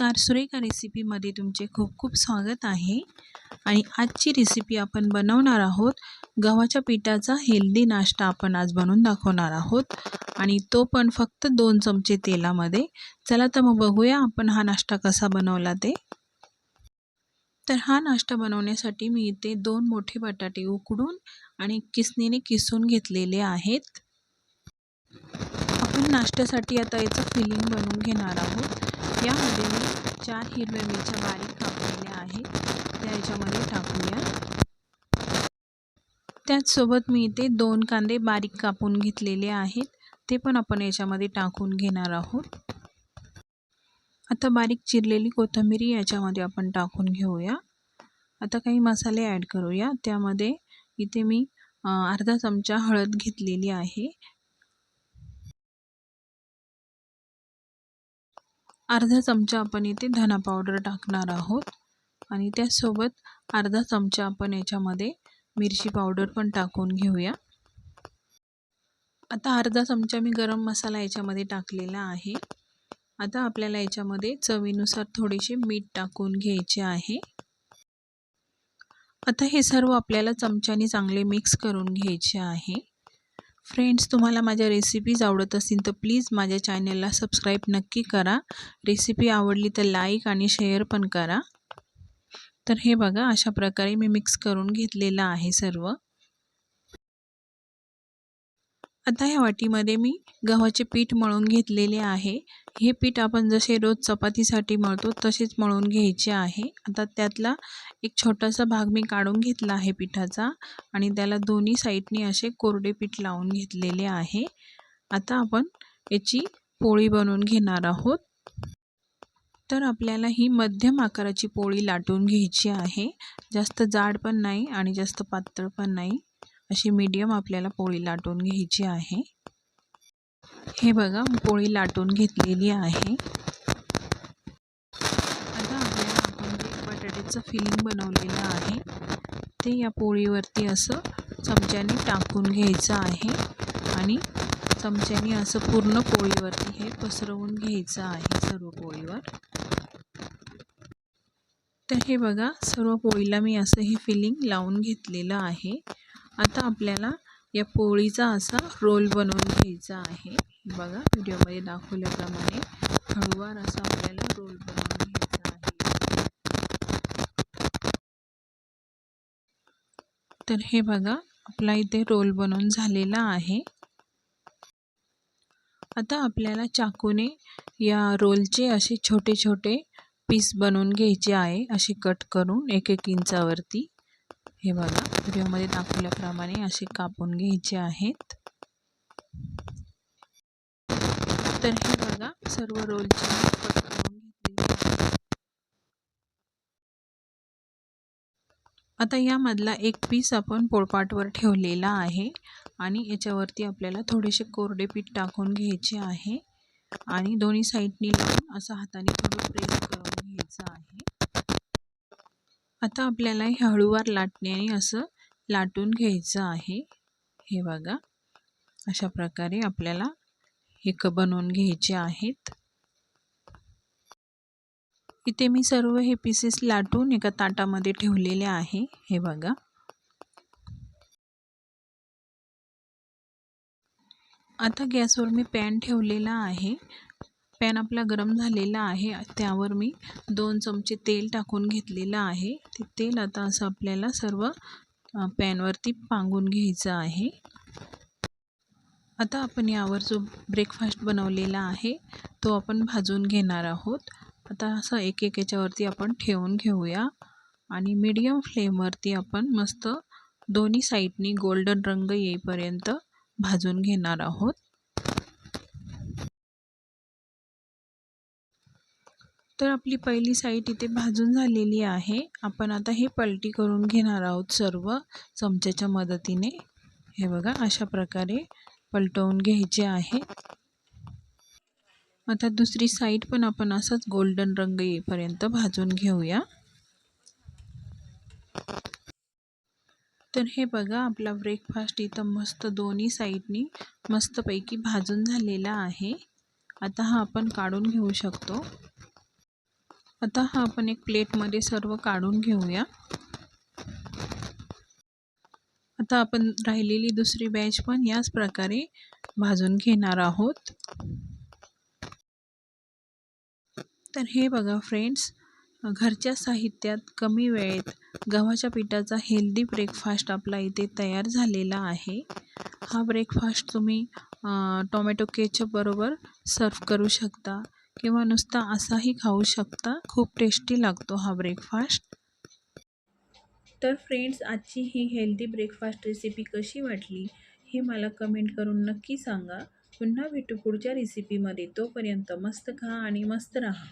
नमस्कार. सुरेखा रेसिपीमध्ये तुमचे खूप खूप स्वागत आहे. आणि आजची रेसिपी आपण बनवणार आहोत. गव्हाच्या पिठाचा हेल्दी नाश्ता आपण आज बनवून दाखवणार आहोत. आणि तो पण फक्त दोन चमचे तेलामध्ये. चला तर मग बघूया आपण हा नाश्ता कसा बनवला ते. तर हा नाश्ता बनवण्यासाठी मी इथे दोन मोठे बटाटे उकडून आणि किसणीने किसून घेतलेले आहेत. आपण नाश्त्यासाठी आता याचं फिलिंग बनवून घेणार आहोत. यामध्ये मी चार हिरव्या मिरच्या बारीक कापलेल्या आहेत. त्या याच्यामध्ये टाकूया. त्याचसोबत मी इथे दोन कांदे बारीक कापून घेतलेले आहेत. ते पण आपण याच्यामध्ये टाकून घेणार आहोत. आता बारीक चिरलेली कोथिंबीर याच्यामध्ये आपण टाकून घेऊया. आता काही मसाले ॲड करूया. त्यामध्ये इथे मी अर्धा चमचा हळद घेतलेली आहे. अर्धा चमचा आपण इथे धना पावडर टाकणार आहोत. आणि त्यासोबत अर्धा चमचा आपण याच्यामध्ये मिरची पावडर पण टाकून घेऊया. आता अर्धा चमचा मी गरम मसाला याच्यामध्ये टाकलेला आहे. आता आपल्याला याच्यामध्ये चवीनुसार थोडेसे मीठ टाकून घ्यायचे आहे. आता हे सर्व आपल्याला चमच्याने चांगले मिक्स करून घ्यायचे आहे. फ्रेंड्स तुम्हाला माझ्या रेसिपीज आवडत असतील तर प्लीज माझ्या चॅनलला सबस्क्राईब नक्की करा. रेसिपी आवडली तर लाईक आणि शेअर पण करा. तर हे बघा अशा प्रकारे मी मिक्स करून घेतलेलं आहे सर्व. आता ह्या वाटीमध्ये मी गव्हाचे पीठ मळून घेतलेले आहे. हे पीठ आपण जसे रोज चपातीसाठी मळतो तसेच मळून घ्यायचे आहे. आता त्यातला एक छोटासा भाग मी काढून घेतला आहे पिठाचा आणि त्याला दोन्ही साईडने असे कोरडे पीठ लावून घेतलेले आहे. आता आपण याची पोळी बनवून घेणार आहोत. तर आपल्याला ही मध्यम आकाराची पोळी लाटून घ्यायची आहे. जास्त जाड पण नाही आणि जास्त पातळ पण नाही. अशी मीडियम आपल्याला पोळी लाटून घ्यायची आहे. हे बघा पोळी लाटून घेतलेली आहे. आता आपल्याला आपण जे बटाट्याचं फिलिंग बनवलेलं आहे ते या पोळीवरती असं चमच्याने टाकून घ्यायचं आहे आणि चमच्याने असं पूर्ण पोळीवरती हे पसरवून घ्यायचं आहे सर्व पोळीवर. तर हे बघा सर्व पोळीला मी असं हे फिलिंग लावून घेतलेलं आहे. आता आपल्याला या पोळीचा असा रोल बनवून घ्यायचा आहे. बघा व्हिडिओमध्ये दाखवल्याप्रमाणे हळूवार असा आपल्याला रोल बनवून घ्यायचा आहे. तर हे बघा आपला इथे रोल बनवून झालेला आहे. आता आपल्याला चाकूने या रोलचे असे छोटे छोटे पीस बनवून घ्यायचे आहे असे कट करून एक एक इंचावरती. हे बघा व्हिडिओमध्ये दाखवल्याप्रमाणे असे कापून घ्यायचे आहेत. तर हे बघा सर्व रोलचे आता यामधला एक पीस आपण पोळपाटवर ठेवलेला आहे आणि याच्यावरती आपल्याला थोडेसे कोरडे पीठ टाकून घ्यायचे आहे. आणि दोन्ही साईडनी लावून असं हाताने थोडं प्रेस करून घ्यायचं आहे आता आपल्याला हे हळूवार लाटण्याने असं लाटून घ्यायचं आहे. हे बघा. अशा प्रकारे आपल्याला हे क बनवून घ्यायचे आहेत. इथे मी सर्व हे पीसेस लाटून एका ताटामध्ये ठेवलेले आहे. हे बघा. आता गॅसवर मी पॅन ठेवलेला आहे. पॅन आपला गरम झालेला आहे. त्यावर मी दोन चमचे तेल टाकून घेतलेलं आहे. ते तेल आता असं आपल्याला सर्व पॅनवरती पांगून घ्यायचं आहे. आता आपण यावर जो ब्रेकफास्ट बनवलेला आहे तो आपण भाजून घेणार आहोत. आता असं एक एक याच्यावरती आपण ठेवून घेऊया. आणि मीडियम फ्लेमवरती आपण मस्त दोन्ही साईडनी गोल्डन रंग येईपर्यंत भाजून घेणार आहोत. तर आपली पहिली साईट इथे भाजून झालेली आहे. आपण आता हे पलटी करून घेणार आहोत सर्व चमच्याच्या मदतीने. हे बघा अशा प्रकारे पलटवून घ्यायचे आहे. आता दुसरी साईड पण आपण असंच गोल्डन रंग येईपर्यंत भाजून घेऊया. तर हे बघा आपला ब्रेकफास्ट इथं मस्त दोन्ही साईडनी मस्तपैकी भाजून झालेला आहे. आता हा आपण काढून घेऊ शकतो. आता हा आपण एक प्लेटमध्ये सर्व काढून घेऊया. आता आपण राहिलेली दुसरी बॅच पण याच प्रकारे भाजून घेणार आहोत. तर हे बघा फ्रेंड्स घरच्या साहित्यात कमी वेळेत गव्हाच्या पिठाचा हेल्दी ब्रेकफास्ट आपला इथे तयार झालेला आहे. हा ब्रेकफास्ट तुम्ही टोमॅटो केचपबरोबर सर्व करू शकता. किंवा नुसता असाही खाऊ शकता. खूप टेस्टी लागतो हा ब्रेकफास्ट तर फ्रेंड्स आजची ही हेल्दी ब्रेकफास्ट रेसिपी कशी वाटली? हे मला कमेंट करून नक्की सांगा. पुन्हा भेटू पुढच्या रेसिपीमध्ये तोपर्यंत मस्त खा आणि मस्त राहा.